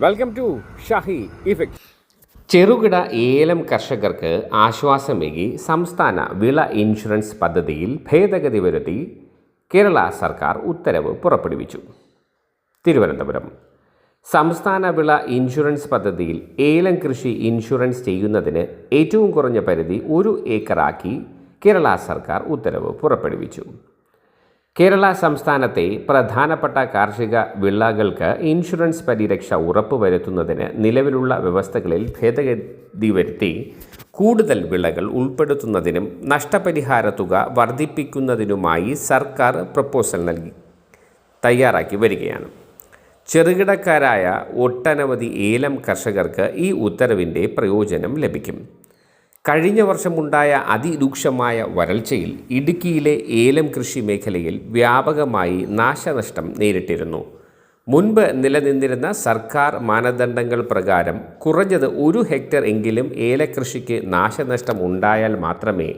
Welcome to Shahi effect ചെറുകിട ഏലം കർഷകർക്ക് ആശ്വാസമേകി സംസ്ഥാന വിള ഇൻഷുറൻസ് പദ്ധതിയിൽ ഭേദഗതി വരുത്തി കേരള സർക്കാർ ഉത്തരവ് പുറപ്പെടുവിച്ചു. തിരുവനന്തപുരം. സംസ്ഥാന വിള ഇൻഷുറൻസ് പദ്ധതിയിൽ ഏലം കൃഷി ഇൻഷുറൻസ് ചെയ്യുന്നതിന് ഏറ്റവും കുറഞ്ഞ പരിധി ഒരു ഏക്കറാക്കി കേരള സർക്കാർ ഉത്തരവ് പുറപ്പെടുവിച്ചു. കേരള സംസ്ഥാനത്തെ പ്രധാനപ്പെട്ട കാർഷിക വിളകൾക്ക് ഇൻഷുറൻസ് പരിരക്ഷ ഉറപ്പുവരുത്തുന്നതിന് നിലവിലുള്ള വ്യവസ്ഥകളിൽ ഭേദഗതി വരുത്തി കൂടുതൽ വിളകൾ ഉൾപ്പെടുത്തുന്നതിനും നഷ്ടപരിഹാര തുക വർദ്ധിപ്പിക്കുന്നതിനുമായി സർക്കാർ പ്രപ്പോസൽ നൽകി തയ്യാറാക്കി വരികയാണ്. ചെറുകിടക്കാരായ ഒട്ടനവധി ഏലം കർഷകർക്ക് ഈ ഉത്തരവിന്റെ പ്രയോജനം ലഭിക്കും. കഴിഞ്ഞ വർഷമുണ്ടായ അതിരൂക്ഷമായ വരൾച്ചയിൽ ഇടുക്കിയിലെ ഏലം കൃഷി മേഖലയിൽ വ്യാപകമായി നാശനഷ്ടം നേരിട്ടിരുന്നു. മുൻപ് നിലനിന്നിരുന്ന സർക്കാർ മാനദണ്ഡങ്ങൾ പ്രകാരം കുറഞ്ഞത് ഒരു ഹെക്ടർ എങ്കിലും ഏലക്കൃഷിക്ക് നാശനഷ്ടം ഉണ്ടായാൽ മാത്രമേ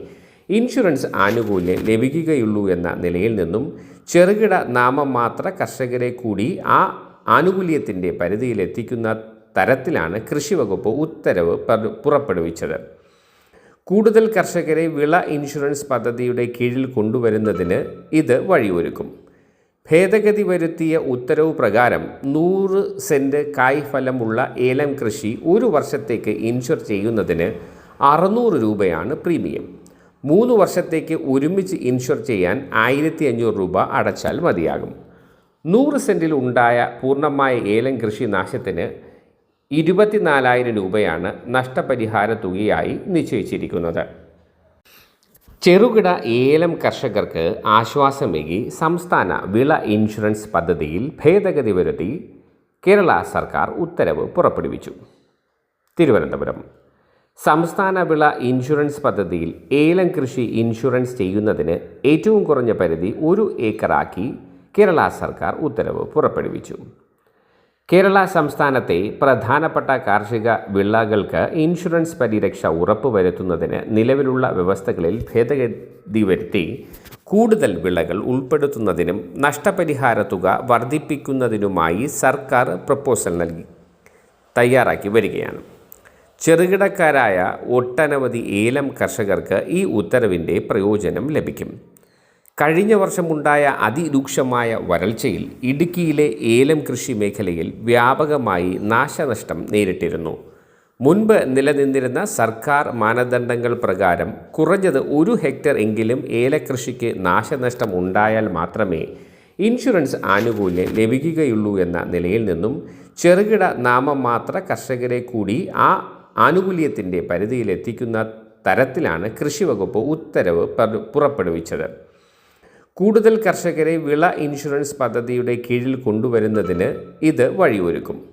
ഇൻഷുറൻസ് ആനുകൂല്യം ലഭിക്കുകയുള്ളൂ എന്ന നിലയിൽ നിന്നും ചെറുകിട നാമമാത്ര കർഷകരെ കൂടി ആ ആനുകൂല്യത്തിന്റെ പരിധിയിലെത്തിക്കുന്ന തരത്തിലാണ് കൃഷിവകുപ്പ് ഉത്തരവ് പുറപ്പെടുവിച്ചത്. കൂടുതൽ കർഷകരെ വിള ഇൻഷുറൻസ് പദ്ധതിയുടെ കീഴിൽ കൊണ്ടുവരുന്നതിന് ഇത് വഴിയൊരുക്കും. ഭേദഗതി വരുത്തിയ ഉത്തരവ് പ്രകാരം നൂറ് സെന്റ് കായ്ഫലമുള്ള ഏലം കൃഷി ഒരു വർഷത്തേക്ക് ഇൻഷുർ ചെയ്യുന്നതിന് അറുന്നൂറ് രൂപയാണ് പ്രീമിയം. മൂന്ന് വർഷത്തേക്ക് ഒരുമിച്ച് ഇൻഷുർ ചെയ്യാൻ ആയിരത്തി അഞ്ഞൂറ് രൂപ അടച്ചാൽ മതിയാകും. നൂറ് സെന്റിൽ ഉണ്ടായ പൂർണമായ ഏലം കൃഷി നാശത്തിന് ഇരുപത്തിനാലായിരം രൂപയാണ് നഷ്ടപരിഹാര തുകയായി നിശ്ചയിച്ചിരിക്കുന്നത്. ചെറുകിട ഏലം കർഷകർക്ക് ആശ്വാസമേകി സംസ്ഥാന വിള ഇൻഷുറൻസ് പദ്ധതിയിൽ ഭേദഗതി വരുത്തി കേരള സർക്കാർ ഉത്തരവ് പുറപ്പെടുവിച്ചു. തിരുവനന്തപുരം. സംസ്ഥാന വിള ഇൻഷുറൻസ് പദ്ധതിയിൽ ഏലം കൃഷി ഇൻഷുറൻസ് ചെയ്യുന്നതിന് ഏറ്റവും കുറഞ്ഞ പരിധി ഒരു ഏക്കറാക്കി കേരള സർക്കാർ ഉത്തരവ് പുറപ്പെടുവിച്ചു. കേരള സംസ്ഥാനത്തെ പ്രധാനപ്പെട്ട കാർഷിക വിളകൾക്ക് ഇൻഷുറൻസ് പരിരക്ഷ ഉറപ്പുവരുത്തുന്നതിന് നിലവിലുള്ള വ്യവസ്ഥകളിൽ ഭേദഗതി വരുത്തി കൂടുതൽ വിളകൾ ഉൾപ്പെടുത്തുന്നതിനും നഷ്ടപരിഹാര തുക വർദ്ധിപ്പിക്കുന്നതിനുമായി സർക്കാർ പ്രപ്പോസൽ നൽകി തയ്യാറാക്കി വരികയാണ്. ചെറുകിടക്കാരായ ഒട്ടനവധി ഏലം കർഷകർക്ക് ഈ ഉത്തരവിന്റെ പ്രയോജനം ലഭിക്കും. കഴിഞ്ഞ വർഷമുണ്ടായ അതിരൂക്ഷമായ വരൾച്ചയിൽ ഇടുക്കിയിലെ ഏലം കൃഷി മേഖലയിൽ വ്യാപകമായി നാശനഷ്ടം നേരിട്ടിരുന്നു. മുൻപ് നിലനിന്നിരുന്ന സർക്കാർ മാനദണ്ഡങ്ങൾ പ്രകാരം കുറഞ്ഞത് ഒരു ഹെക്ടർ എങ്കിലും ഏലക്കൃഷിക്ക് നാശനഷ്ടം ഉണ്ടായാൽ മാത്രമേ ഇൻഷുറൻസ് ആനുകൂല്യം ലഭിക്കുകയുള്ളൂ എന്ന നിലയിൽ നിന്നും ചെറുകിട നാമമാത്ര കർഷകരെ കൂടി ആ ആനുകൂല്യത്തിന്റെ പരിധിയിലെത്തിക്കുന്ന തരത്തിലാണ് കൃഷി വകുപ്പ് ഉത്തരവ് പുറപ്പെടുവിച്ചത്. കൂടുതൽ കർഷകരെ വിള ഇൻഷുറൻസ് പദ്ധതിയുടെ കീഴിൽ കൊണ്ടുവരുന്നതിന് ഇത് വഴിയൊരുക്കും.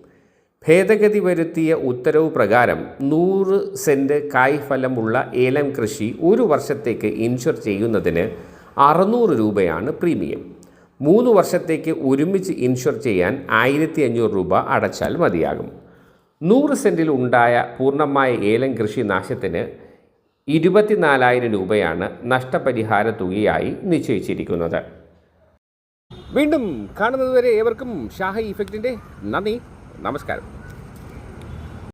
ഭേദഗതി വരുത്തിയ ഉത്തരവ് പ്രകാരം നൂറ് സെന്റ് കായ്ഫലമുള്ള ഏലം കൃഷി ഒരു വർഷത്തേക്ക് ഇൻഷുർ ചെയ്യുന്നതിന് അറുന്നൂറ് രൂപയാണ് പ്രീമിയം. മൂന്ന് വർഷത്തേക്ക് ഒരുമിച്ച് ഇൻഷുർ ചെയ്യാൻ ആയിരത്തി അഞ്ഞൂറ് രൂപ അടച്ചാൽ മതിയാകും. നൂറ് സെന്റിൽ ഉണ്ടായ പൂർണമായ ഏലം കൃഷി നാശത്തിന് ഇരുപത്തിനാലായിരം രൂപയാണ് നഷ്ടപരിഹാര തുകയായി നിശ്ചയിച്ചിരിക്കുന്നത്. വീണ്ടും കാണുന്നതുവരെ ഏവർക്കും ഷാഹി ഇഫക്റ്റിന്റെ നന്ദി നമസ്കാരം.